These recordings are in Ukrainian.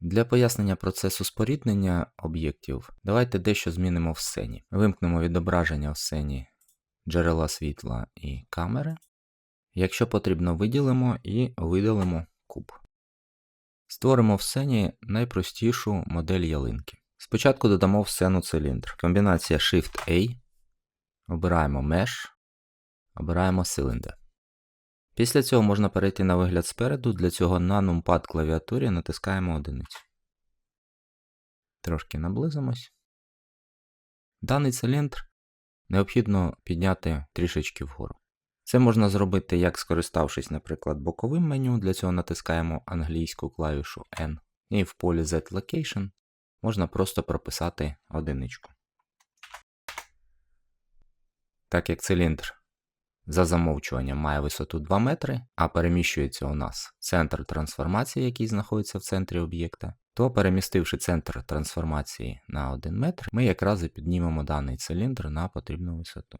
Для пояснення процесу споріднення об'єктів давайте дещо змінимо в сцені. Вимкнемо відображення в сцені джерела світла і камери. Якщо потрібно, виділимо і видалимо куб. Створимо в сцені найпростішу модель ялинки. Спочатку додамо в сцену циліндр. Комбінація Shift-A. Обираємо Mesh. Обираємо циліндр. Після цього можна перейти на вигляд спереду. Для цього на numpad клавіатурі натискаємо одиницю. Трошки наблизимось. Даний циліндр необхідно підняти трішечки вгору. Це можна зробити, як скориставшись, наприклад, боковим меню. Для цього натискаємо англійську клавішу N. І в полі Z Location можна просто прописати одиничку. Так як циліндр за замовчуванням має висоту 2 метри, а переміщується у нас центр трансформації, який знаходиться в центрі об'єкта, то перемістивши центр трансформації на 1 метр, ми якраз і піднімемо даний циліндр на потрібну висоту.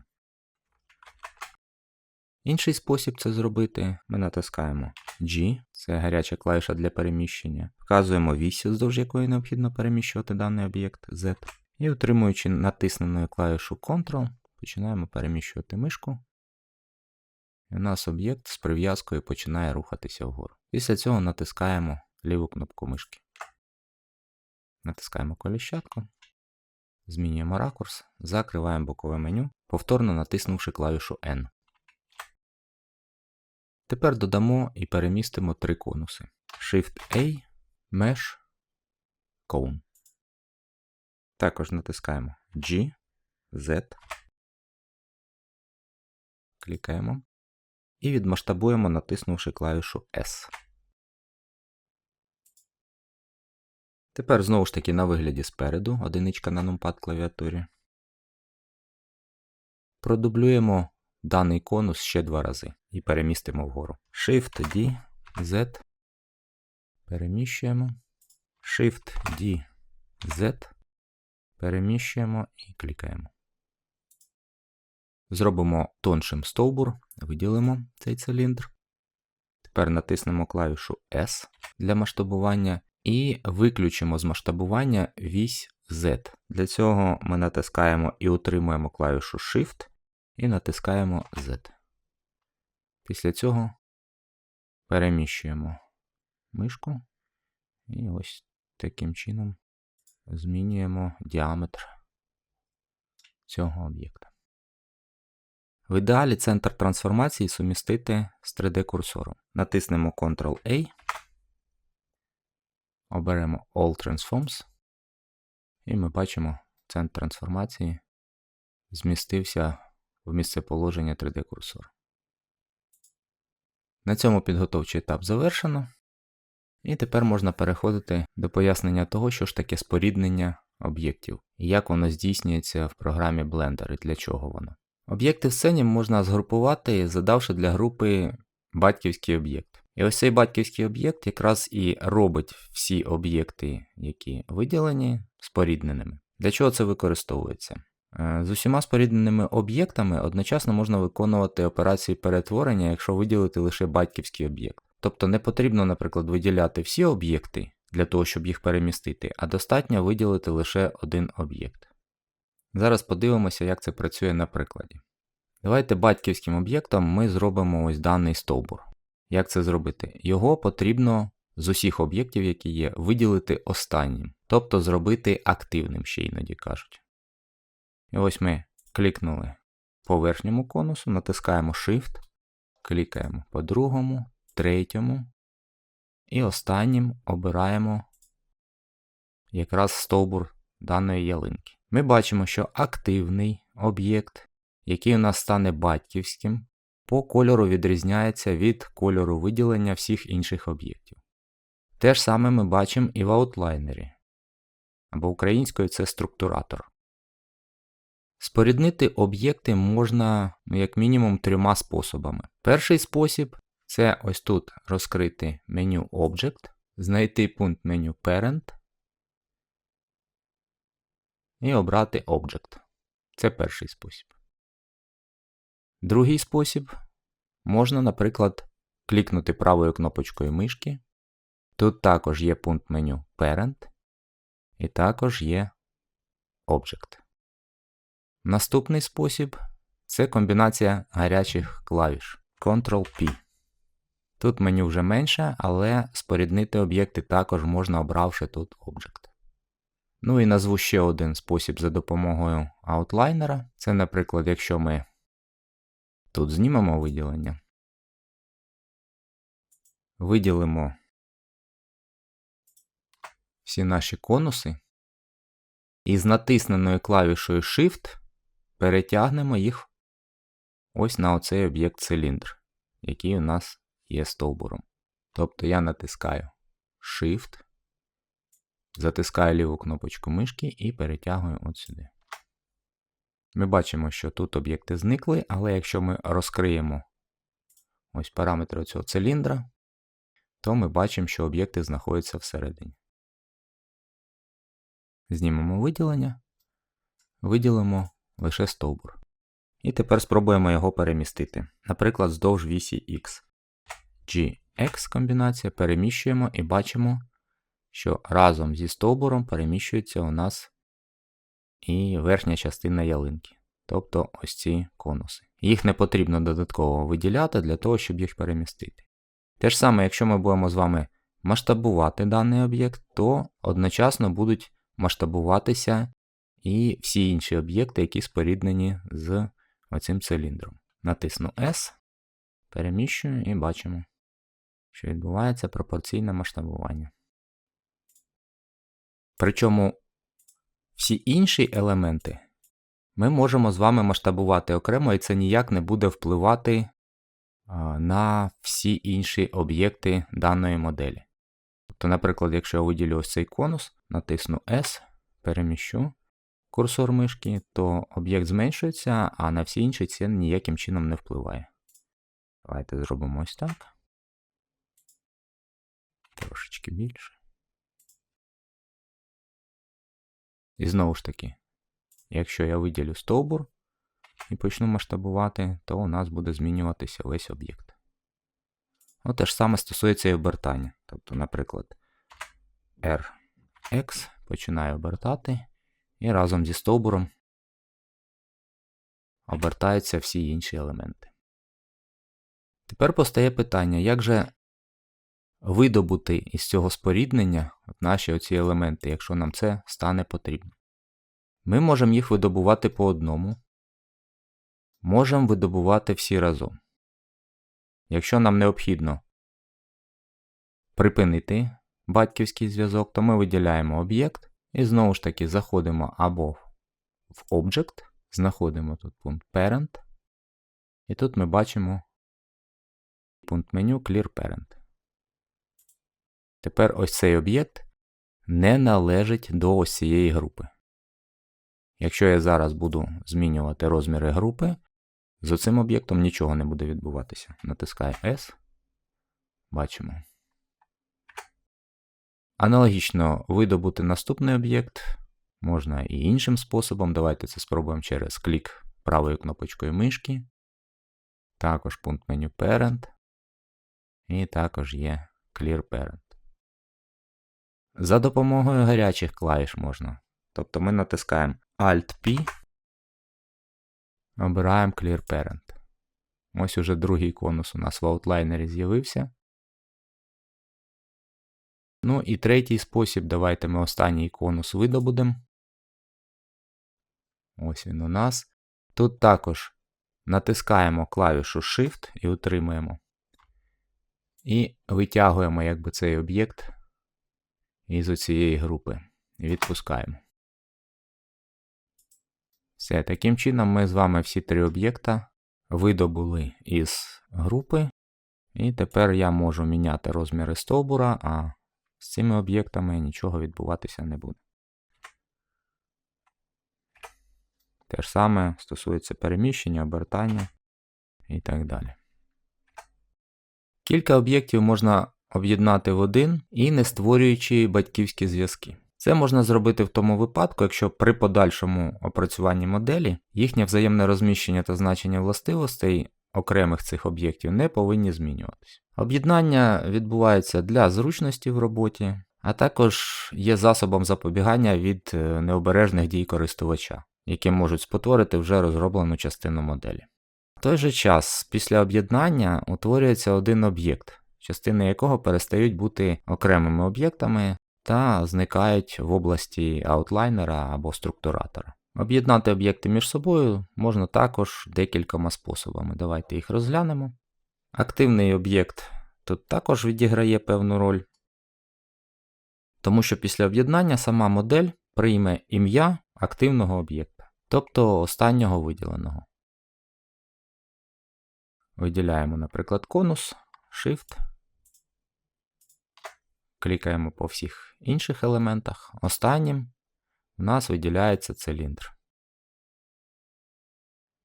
Інший спосіб це зробити. Ми натискаємо G, це гаряча клавіша для переміщення, вказуємо вісь, вздовж якої необхідно переміщувати даний об'єкт Z, і утримуючи натисненою клавішу Ctrl, починаємо переміщувати мишку. І у нас об'єкт з прив'язкою починає рухатися вгору. Після цього натискаємо ліву кнопку мишки. Натискаємо коліщатку, змінюємо ракурс, закриваємо бокове меню, повторно натиснувши клавішу N. Тепер додамо і перемістимо три конуси. Shift-A, Mesh, Cone. Також натискаємо G, Z. Клікаємо. І відмасштабуємо, натиснувши клавішу S. Тепер знову ж таки на вигляді спереду, одиничка на numpad клавіатурі. Продублюємо даний конус ще два рази і перемістимо вгору. Shift D, Z. Переміщуємо. Shift D, Z. Переміщуємо і клікаємо. Зробимо тоншим стовбур, виділимо цей циліндр. Тепер натиснемо клавішу S для масштабування і виключимо з масштабування вісь Z. Для цього ми натискаємо і утримуємо клавішу Shift і натискаємо Z. Після цього переміщуємо мишку і ось таким чином змінюємо діаметр цього об'єкта. В ідеалі центр трансформації сумістити з 3D-курсором. Натиснемо Ctrl-A, оберемо All Transforms, і ми бачимо, центр трансформації змістився в місце положення 3D-курсора. На цьому підготовчий етап завершено. І тепер можна переходити до пояснення того, що ж таке споріднення об'єктів і як воно здійснюється в програмі Blender і для чого воно. Об'єкти в сцені можна згрупувати, задавши для групи батьківський об'єкт. І ось цей батьківський об'єкт якраз і робить всі об'єкти, які виділені, спорідненими. Для чого це використовується? Е, З усіма спорідненими об'єктами одночасно можна виконувати операції перетворення, якщо виділити лише батьківський об'єкт. Тобто не потрібно, наприклад, виділяти всі об'єкти для того, щоб їх перемістити, а достатньо виділити лише один об'єкт. Зараз подивимося, як це працює на прикладі. Давайте батьківським об'єктом ми зробимо ось даний стовбур. Як це зробити? Його потрібно з усіх об'єктів, які є, виділити останнім, тобто зробити активним, ще іноді кажуть. І ось ми клікнули по верхньому конусу, натискаємо Shift, клікаємо по другому, третьому. І останнім обираємо якраз стовбур даної ялинки. Ми бачимо, що активний об'єкт, який у нас стане батьківським, по кольору відрізняється від кольору виділення всіх інших об'єктів. Те ж саме ми бачимо і в аутлайнері, або українською це структуратор. Споріднити об'єкти можна, ну, як мінімум, трьома способами. Перший спосіб це ось тут розкрити меню Object, знайти пункт меню Parent і обрати Object. Це перший спосіб. Другий спосіб можна, наприклад, клікнути правою кнопочкою мишки, Тут також є пункт меню Parent і також є Object. Наступний спосіб це комбінація гарячих клавіш Ctrl-P. Тут меню вже менше, але споріднити об'єкти також можна обравши тут Object. Ну і назву ще один спосіб за допомогою аутлайнера. Це, наприклад, якщо ми тут знімемо виділення, виділимо всі наші конуси і з натисненою клавішою Shift перетягнемо їх ось на оцей об'єкт циліндр, який у нас є стовбуром. Тобто я натискаю Shift, затискаю ліву кнопочку мишки і перетягую от сюди. Ми бачимо, що тут об'єкти зникли, але якщо ми розкриємо ось параметри цього циліндра, то ми бачимо, що об'єкти знаходяться всередині. Знімемо виділення, виділимо лише стовбур. І тепер спробуємо його перемістити. Наприклад, вздовж вісі X. GX комбінація переміщуємо і бачимо, що разом зі стовбуром переміщується у нас і верхня частина ялинки. Тобто ось ці конуси. Їх не потрібно додатково виділяти для того, щоб їх перемістити. Те ж саме, якщо ми будемо з вами масштабувати даний об'єкт, то одночасно будуть масштабуватися і всі інші об'єкти, які споріднені з оцим циліндром. Натисну S, переміщую і бачимо, що відбувається пропорційне масштабування. Причому всі інші елементи ми можемо з вами масштабувати окремо, і це ніяк не буде впливати на всі інші об'єкти даної моделі. Тобто, наприклад, якщо я виділю ось цей конус, натисну S, переміщу курсор мишки, то об'єкт зменшується, а на всі інші це ніяким чином не впливає. Давайте зробимо ось так. Трошечки більше. І знову ж таки, якщо я виділю стовбур і почну масштабувати, то у нас буде змінюватися весь об'єкт. Ну, те ж саме стосується і обертання. Тобто, наприклад, RX починаю обертати, і разом зі стовбуром обертаються всі інші елементи. Тепер постає питання, як же видобути із цього споріднення наші оці елементи, якщо нам це стане потрібно. Ми можемо їх видобувати по одному, можемо видобувати всі разом. Якщо нам необхідно припинити батьківський зв'язок, то ми виділяємо об'єкт і знову ж таки заходимо або в Object, знаходимо тут пункт Parent, і тут ми бачимо пункт меню Clear Parent. Тепер ось цей об'єкт не належить до ось цієї групи. Якщо я зараз буду змінювати розміри групи, з цим об'єктом нічого не буде відбуватися. Натискаю S. Бачимо. Аналогічно видобути наступний об'єкт можна і іншим способом. Давайте це спробуємо через клік правою кнопочкою мишки. Також пункт меню Parent. І також є Clear Parent. За допомогою гарячих клавіш можна. Тобто ми натискаємо Alt-P, обираємо Clear Parent. Ось уже другий конус у нас в аутлайнері з'явився. Ну і третій спосіб, давайте ми останній конус видобудемо. Ось він у нас. Тут також натискаємо клавішу Shift і утримуємо. І витягуємо якби цей об'єкт із оцієї групи. Відпускаємо. Все, таким чином ми з вами всі три об'єкта видобули із групи. І тепер я можу міняти розміри стовбура, а з цими об'єктами нічого відбуватися не буде. Те ж саме стосується переміщення, обертання і так далі. Кілька об'єктів можна об'єднати в один і не створюючи батьківські зв'язки. Це можна зробити в тому випадку, якщо при подальшому опрацюванні моделі їхнє взаємне розміщення та значення властивостей окремих цих об'єктів не повинні змінюватися. Об'єднання відбувається для зручності в роботі, а також є засобом запобігання від е, необережних дій користувача, які можуть спотворити вже розроблену частину моделі. В той же час, після об'єднання утворюється один об'єкт, частини якого перестають бути окремими об'єктами та зникають в області аутлайнера або структуратора. Об'єднати об'єкти між собою можна також декількома способами. Давайте їх розглянемо. Активний об'єкт тут також відіграє певну роль, тому що після об'єднання сама модель прийме ім'я активного об'єкта, тобто останнього виділеного. Виділяємо, наприклад, конус, Shift. Клікаємо по всіх інших елементах. Останнім у нас виділяється циліндр.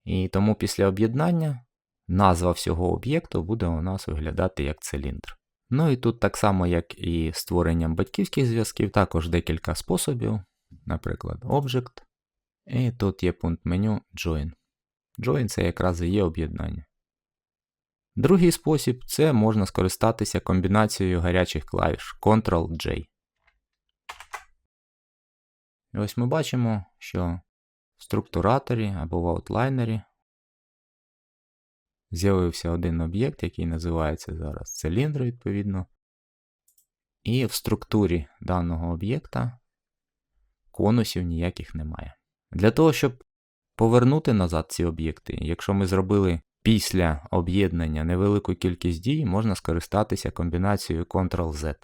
І тому після об'єднання назва всього об'єкту буде у нас виглядати як циліндр. Ну і тут так само, як і створенням батьківських зв'язків, також декілька способів, наприклад, Object. І тут є пункт меню Join. Join це якраз і є об'єднання. Другий спосіб це можна скористатися комбінацією гарячих клавіш Ctrl-J. Ось ми бачимо, що в структураторі або в аутлайнері з'явився один об'єкт, який називається зараз циліндр, відповідно. І в структурі даного об'єкта конусів ніяких немає. Для того, щоб повернути назад ці об'єкти, якщо ми зробили після об'єднання невелику кількість дій, можна скористатися комбінацією Ctrl-Z,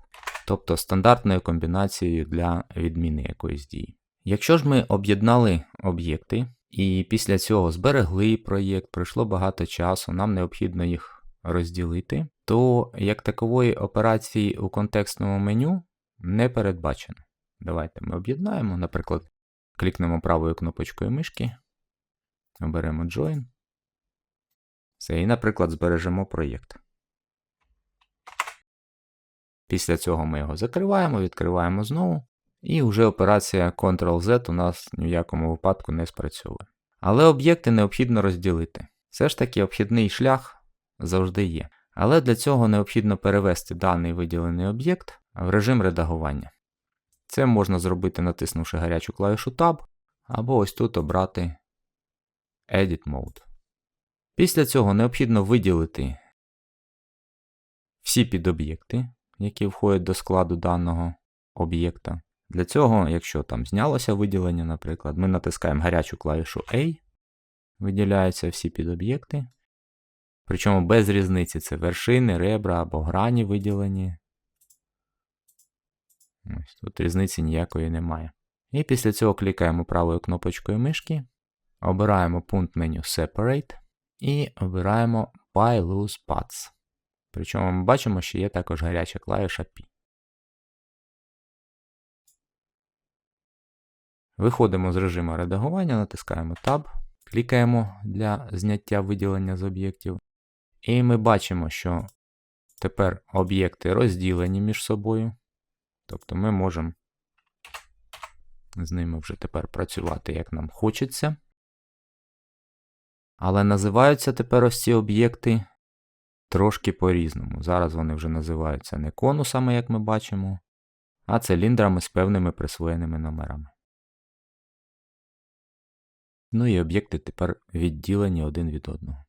тобто стандартною комбінацією для відміни якоїсь дії. Якщо ж ми об'єднали об'єкти і після цього зберегли проєкт, пройшло багато часу, нам необхідно їх розділити, то як такової операції у контекстному меню не передбачено. Давайте ми об'єднаємо, наприклад, клікнемо правою кнопочкою мишки, оберемо Join. Все, і, наприклад, збережемо проєкт. Після цього ми його закриваємо, відкриваємо знову. І вже операція Ctrl-Z у нас ні в якому випадку не спрацьовує. Але об'єкти необхідно розділити. Все ж таки обхідний шлях завжди є. Але для цього необхідно перевести даний виділений об'єкт в режим редагування. Це можна зробити, натиснувши гарячу клавішу Tab, або ось тут обрати Edit Mode. Після цього необхідно виділити всі підоб'єкти, які входять до складу даного об'єкта. Для цього, якщо там знялося виділення, наприклад, ми натискаємо гарячу клавішу A, виділяються всі підоб'єкти. Причому без різниці це вершини, ребра або грані виділені. Ось Тут різниці ніякої немає. І після цього клікаємо правою кнопочкою мишки, обираємо пункт меню Separate і обираємо By Loose Paths. Причому ми бачимо, що є також гаряча клавіша P. Виходимо з режиму редагування, натискаємо Tab, клікаємо для зняття виділення з об'єктів. І ми бачимо, що тепер об'єкти розділені між собою. Тобто ми можемо з ними вже тепер працювати, як нам хочеться. Але називаються тепер ось ці об'єкти трошки по-різному. Зараз вони вже називаються не конусами, як ми бачимо, а циліндрами з певними присвоєними номерами. Ну і об'єкти тепер відділені один від одного.